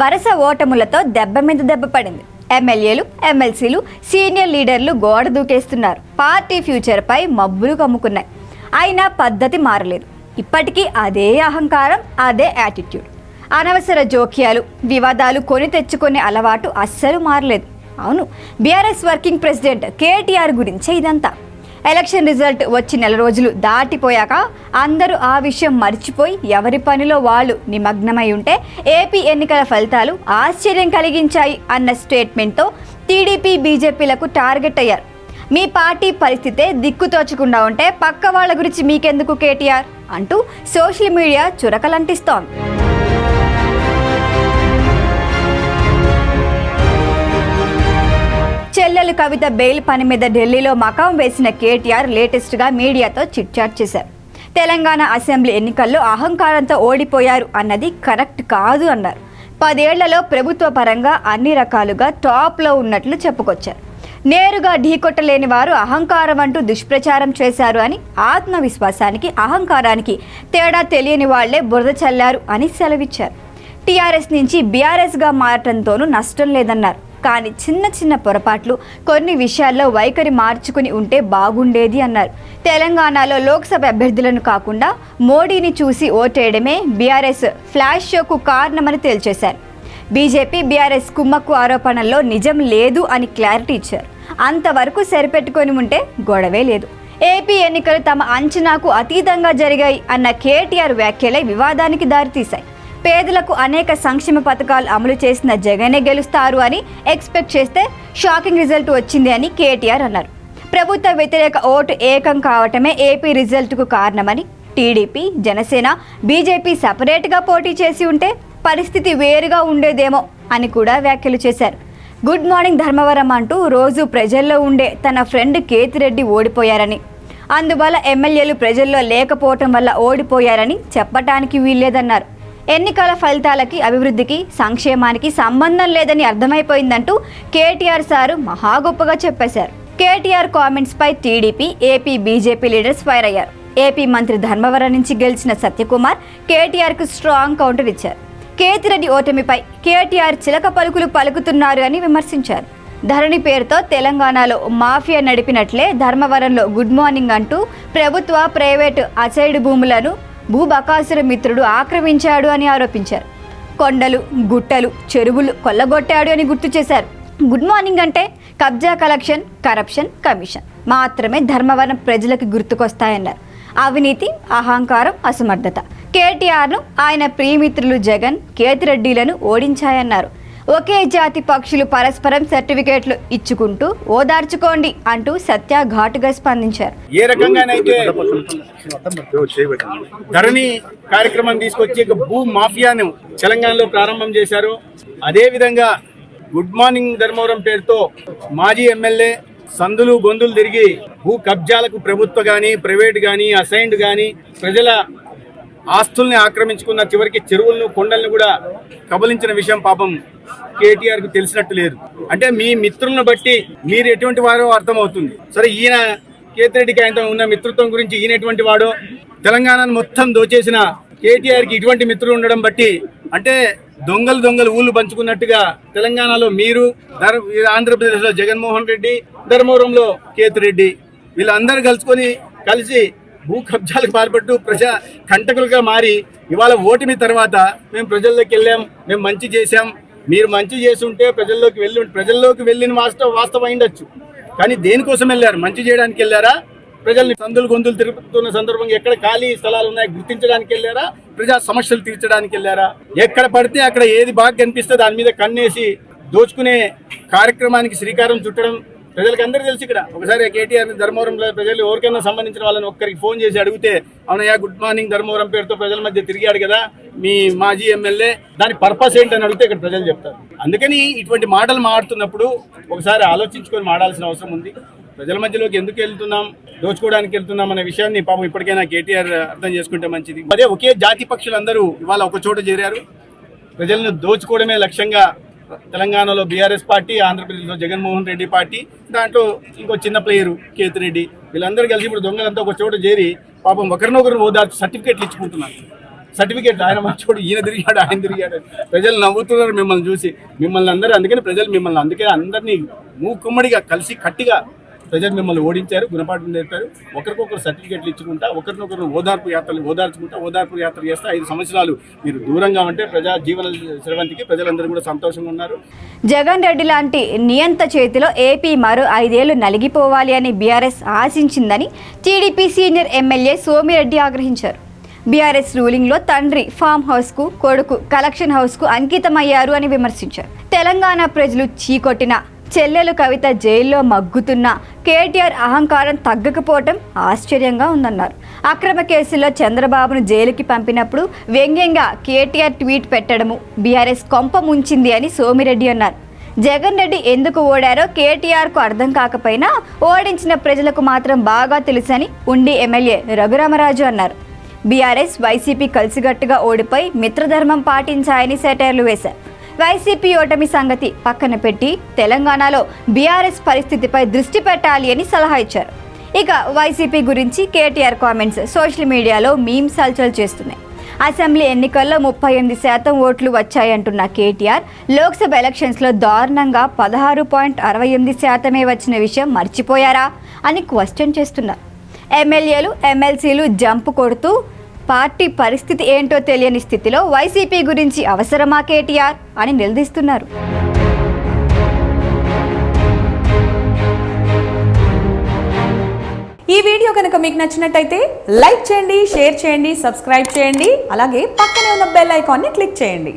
వరుస ఓటములతో దెబ్బ మీద దెబ్బ పడింది. ఎమ్మెల్యేలు ఎమ్మెల్సీలు సీనియర్ లీడర్లు గోడ దూకేస్తున్నారు. పార్టీ ఫ్యూచర్పై మబ్బులు కమ్ముకున్నాయి. అయినా పద్ధతి మారలేదు. ఇప్పటికీ అదే అహంకారం అదే యాటిట్యూడ్. అనవసర జోక్యాలు వివాదాలు కొని తెచ్చుకునే అలవాటు అస్సలు మారలేదు. అవును బీఆర్ఎస్ వర్కింగ్ ప్రెసిడెంట్ కేటీఆర్ గురించే ఇదంతా. ఎలక్షన్ రిజల్ట్ వచ్చి నెల రోజులు దాటిపోయాక అందరూ ఆ విషయం మర్చిపోయి ఎవరి పనిలో వాళ్ళు నిమగ్నమై ఉంటే ఏపీ ఎన్నికల ఫలితాలు ఆశ్చర్యం కలిగించాయి అన్న స్టేట్మెంట్తో టీడీపీ బీజేపీలకు టార్గెట్ అయ్యారు. మీ పార్టీ పరిస్థితే దిక్కుతోచకుండా ఉంటే పక్క వాళ్ళ గురించి మీకెందుకు కేటీఆర్? అంటూ సోషల్ మీడియా చురకలంటిస్తోంది. చెల్లెలు కవిత బెయిల్ పని మీద ఢిల్లీలో మకాం వేసిన కేటీఆర్ లేటెస్ట్గా మీడియాతో చిట్చాట్ చేశారు. తెలంగాణ అసెంబ్లీ ఎన్నికల్లో అహంకారంతో ఓడిపోయారు అన్నది కరెక్ట్ కాదు అన్నారు. పదేళ్ళలో ప్రభుత్వ పరంగా అన్ని రకాలుగా టాప్లో ఉన్నట్లు చెప్పుకొచ్చారు. నేరుగా ఢీకొట్టలేని వారు అహంకారం అంటూ దుష్ప్రచారం చేశారు అని ఆత్మవిశ్వాసానికి అహంకారానికి తేడా తెలియని వాళ్ళే బురద చల్లారు అని సెలవిచ్చారు. టీఆర్ఎస్ నుంచి బీఆర్ఎస్గా మారటంతోనూ నష్టం లేదన్నారు. కానీ చిన్న చిన్న పొరపాట్లు కొన్ని విషయాల్లో వైఖరి మార్చుకుని ఉంటే బాగుండేది అన్నారు. తెలంగాణలో లోక్సభ అభ్యర్థులను కాకుండా మోడీని చూసి ఓటేయడమే బీఆర్ఎస్ ఫ్లాష్ షోకు కారణమని తేల్చేశారు. బీజేపీ బీఆర్ఎస్ కుమ్మక్కు ఆరోపణల్లో నిజం లేదు అని క్లారిటీ ఇచ్చారు. అంతవరకు సరిపెట్టుకొని ఉంటే గొడవే లేదు. ఏపీ ఎన్నికలు తమ అంచనాకు అతీతంగా జరిగాయి అన్న కేటీఆర్ వ్యాఖ్యలే వివాదానికి దారితీశాయి. పేదలకు అనేక సంక్షేమ పథకాలు అమలు చేసిన జగనే గెలుస్తారు అని ఎక్స్పెక్ట్ చేస్తే షాకింగ్ రిజల్ట్ వచ్చింది అని కేటీఆర్ అన్నారు. ప్రభుత్వ వ్యతిరేక ఓటు ఏకం కావటమే ఏపీ రిజల్ట్కు కారణమని టీడీపీ జనసేన బీజేపీ సపరేట్గా పోటీ చేసి ఉంటే పరిస్థితి వేరుగా ఉండేదేమో అని కూడా వ్యాఖ్యలు చేశారు. గుడ్ మార్నింగ్ ధర్మవరం అంటూ రోజు ప్రజల్లో ఉండే తన ఫ్రెండ్ కేతిరెడ్డి ఓడిపోయారని అందువల్ల ఎమ్మెల్యేలు ప్రజల్లో లేకపోవటం వల్ల ఓడిపోయారని చెప్పటానికి వీల్లేదన్నారు. ఎన్నికల ఫలితాలకి అభివృద్ధికి సంక్షేమానికి సంబంధం లేదని అర్థమైపోయిందంటూ కేటీఆర్ సారు మహా గొప్పగా చెప్పేశారు. కేటీఆర్ కామెంట్స్ పై TDP AP BJP leaders fire అయ్యారు. ఏపీ మంత్రి ధర్మవరం నుంచి గెలిచిన సత్యకుమార్ కేటీఆర్కు స్ట్రాంగ్ కౌంటర్ ఇచ్చారు. కేతిరెడ్డి ఓటమిపై కేటీఆర్ చిలక పలుకులు పలుకుతున్నారు అని విమర్శించారు. ధరణి పేరుతో తెలంగాణలో మాఫియా నడిపినట్లే ధర్మవరంలో గుడ్ మార్నింగ్ అంటూ ప్రభుత్వ ప్రైవేటు అసైడ్ భూములను భూబకాసుర మిత్రుడు ఆక్రమించాడు అని ఆరోపించారు. కొండలు గుట్టలు చెరువులు కొల్లగొట్టాడు అని గుర్తు చేశారు. గుడ్ మార్నింగ్ అంటే కబ్జా కలెక్షన్ కరప్షన్ కమిషన్. మాత్రమే ధర్మవరం ప్రజలకు గుర్తుకొస్తాయన్నారు. అవినీతి అహంకారం అసమర్థత. కేటీఆర్ను ఆయన ప్రియమిత్రులు జగన్ కేతిరెడ్డిలను ఓడించాయన్నారు. ఒకే జాతి పక్షులు పరస్పరం సర్టిఫికేట్లు ఇచ్చుకుంటూ ఓదార్చుకోండి అంటూ సత్య ఘాటుగా స్పందించారు. ఏ రకంగానైతే ధరణి కార్యక్రమం తీసుకొచ్చి భూ మాఫియాను తెలంగాణలో ప్రారంభం చేశారు. అదే విధంగా గుడ్ మార్నింగ్ ధర్మవరం పేరుతో మాజీ ఎమ్మెల్యే సందులు గొంతులు తిరిగి భూ కబ్జాలకు ప్రభుత్వ కానీ ప్రైవేట్ కానీ అసైన్డ్ కానీ ప్రజల ఆస్తుల్ని ఆక్రమించుకున్న చివరికి చెరువులను కొండలను కూడా కబలించిన విషయం పాపం కేటీఆర్కు తెలిసినట్టు లేదు. అంటే మీ మిత్రులను బట్టి మీరు ఎటువంటి వారో అర్థమవుతుంది. సరే ఈయన కేతిరెడ్డికి ఆయనతో ఉన్న మిత్రత్వం గురించి ఈయన ఎటువంటి వాడో తెలంగాణను మొత్తం దోచేసిన కేటీఆర్కి ఇటువంటి మిత్రులు ఉండడం బట్టి అంటే దొంగలు దొంగలు ఊళ్ళు పంచుకున్నట్టుగా తెలంగాణలో మీరు ఆంధ్రప్రదేశ్లో జగన్మోహన్ రెడ్డి ధర్మవరంలో కేతిరెడ్డి వీళ్ళందరూ కలుసుకొని కలిసి భూ కబ్జాలకు పాల్పట్టు ప్రజా కంటకులుగా మారి ఇవాళ ఓటమి తర్వాత మేము ప్రజల్లోకి వెళ్ళాం మేము మంచి చేశాం మీరు మంచి చేస్తుంటే ప్రజల్లోకి వెళ్ళి ప్రజల్లోకి వెళ్ళిన వాస్తవ వాస్తవం అయిండొచ్చు కానీ దేనికోసం వెళ్ళారు? మంచి చేయడానికి వెళ్ళారా? ప్రజల్ని సందులు గొంతులు తిరుగుతున్న సందర్భంగా ఎక్కడ ఖాళీ స్థలాలు ఉన్నాయి గుర్తించడానికి వెళ్ళారా? ప్రజా సమస్యలు తీర్చడానికి వెళ్ళారా? ఎక్కడ పడితే అక్కడ ఏది బాగా కనిపిస్తే దాని మీద కన్నేసి దోచుకునే కార్యక్రమానికి శ్రీకారం చుట్టడం ప్రజలకు అందరూ తెలుసు ఇక్కడ. ఒకసారి కేటీఆర్ ధర్మవరంలో ప్రజలు ఎవరికైనా సంబంధించిన వాళ్ళని ఒక్కరికి ఫోన్ చేసి అడిగితే అవునయ్యా గుడ్ మార్నింగ్ ధర్మవరం పేరుతో ప్రజల మధ్య తిరిగాడు కదా మీ మాజీ ఎమ్మెల్యే దాని పర్పస్ ఏంటని అడిగితే ఇక్కడ ప్రజలు చెప్తారు. అందుకని ఇటువంటి మాటలు మాడుతున్నప్పుడు ఒకసారి ఆలోచించుకొని మాడాల్సిన అవసరం ఉంది. ప్రజల మధ్యలోకి ఎందుకు వెళ్తున్నాం దోచుకోవడానికి వెళ్తున్నాం అనే విషయాన్ని పాపం ఇప్పటికైనా కేటీఆర్ అర్థం చేసుకుంటే మంచిది. అదే ఒకే జాతి పక్షులందరూ ఇవాళ ఒక చోట చేరారు. ప్రజలను దోచుకోవడమే లక్ష్యంగా తెలంగాణలో బీఆర్ఎస్ పార్టీ ఆంధ్రప్రదేశ్లో జగన్మోహన్ రెడ్డి పార్టీ దాంట్లో ఇంకో చిన్న ప్లేయరు కేతిరెడ్డి వీళ్ళందరూ కలిసి ఇప్పుడు దొంగలంతా ఒక చోట చేరి పాపం ఒకరినొకరు ఓదార్చి సర్టిఫికేట్లు ఇచ్చుకుంటున్నారు. సర్టిఫికేట్ ఆయన మంచోడు ఈయన తిరిగాడు ఆయన తిరిగాడు. ప్రజలు నవ్వుతున్నారు మిమ్మల్ని చూసి. మిమ్మల్ని అందరూ అందుకని ప్రజలు మిమ్మల్ని అందుకే అందరినీ మూకుమ్మడిగా కలిసి కట్టిగా ప్రజలు మిమ్మల్ని ఓడించారు గుణపాఠం నేర్పారు. ఒకరికొకరు సర్టిఫికేట్లు ఇచ్చుకుంటా ఒకరినొకరు ఓదార్పు యాత్రలు ఓదార్చుకుంటా ఓదార్పు యాత్ర చేస్తే ఐదు సంవత్సరాలు మీరు దూరంగా ఉంటే ప్రజా జీవన శ్రవంతికి ప్రజలందరూ కూడా సంతోషంగా ఉన్నారు. జగన్ రెడ్డి లాంటి నియంత చేతిలో ఏపీ మరో ఐదేళ్ళు నలిగిపోవాలి అని బీఆర్ఎస్ ఆశించిందని టీడీపీ సీనియర్ ఎమ్మెల్యే సోమిరెడ్డి ఆగ్రహించారు. బీఆర్ఎస్ రూలింగ్లో తండ్రి ఫామ్ హౌస్కు కొడుకు కలెక్షన్ హౌస్కు అంకితమయ్యారు అని విమర్శించారు. తెలంగాణ ప్రజలు చీకొట్టిన చెల్లెలు కవిత జైల్లో మగ్గుతున్న కేటీఆర్ అహంకారం తగ్గకపోవటం ఆశ్చర్యంగా ఉందన్నారు. అక్రమ కేసులో చంద్రబాబును జైలుకి పంపినప్పుడు వ్యంగ్యంగా కేటీఆర్ ట్వీట్ పెట్టడము బీఆర్ఎస్ కొంప ముంచింది అని సోమిరెడ్డి అన్నారు. జగన్ రెడ్డి ఎందుకు ఓడారో కేటీఆర్కు అర్థం కాకపోయినా ఓడించిన ప్రజలకు మాత్రం బాగా తెలుసని ఉండి ఎమ్మెల్యే రఘురామరాజు అన్నారు. బీఆర్ఎస్ వైసీపీ కలిసిగట్టుగా ఓడిపోయి మిత్రధర్మం పాటించాయని సెటైర్లు వేశారు. వైసీపీ ఓటమి సంగతి పక్కన పెట్టి తెలంగాణలో బీఆర్ఎస్ పరిస్థితిపై దృష్టి పెట్టాలి అని సలహా ఇచ్చారు. ఇక వైసీపీ గురించి KTR comments social media memes హల్చల్ చేస్తున్నాయి. అసెంబ్లీ ఎన్నికల్లో ముప్పై ఎనిమిది శాతం ఓట్లు వచ్చాయంటున్న కేటీఆర్ లోక్సభ ఎలక్షన్స్లో దారుణంగా పదహారు పాయింట్ అరవై ఎనిమిది శాతమే వచ్చిన విషయం మర్చిపోయారా అని క్వశ్చన్ చేస్తున్నారు. ఎమ్మెల్యేలు ఎమ్మెల్సీలు జంప్ కొడుతూ పార్టీ పరిస్థితి ఏంటో తెలియని స్థితిలో వైసీపీ గురించి అవసరమా కేటీఆర్ అని నిలదీస్తున్నారు. ఈ వీడియో కనుక మీకు నచ్చినట్టయితే లైక్ చేయండి షేర్ చేయండి సబ్స్క్రైబ్ చేయండి అలాగే పక్కనే ఉన్న బెల్ ఐకాన్ని క్లిక్ చేయండి.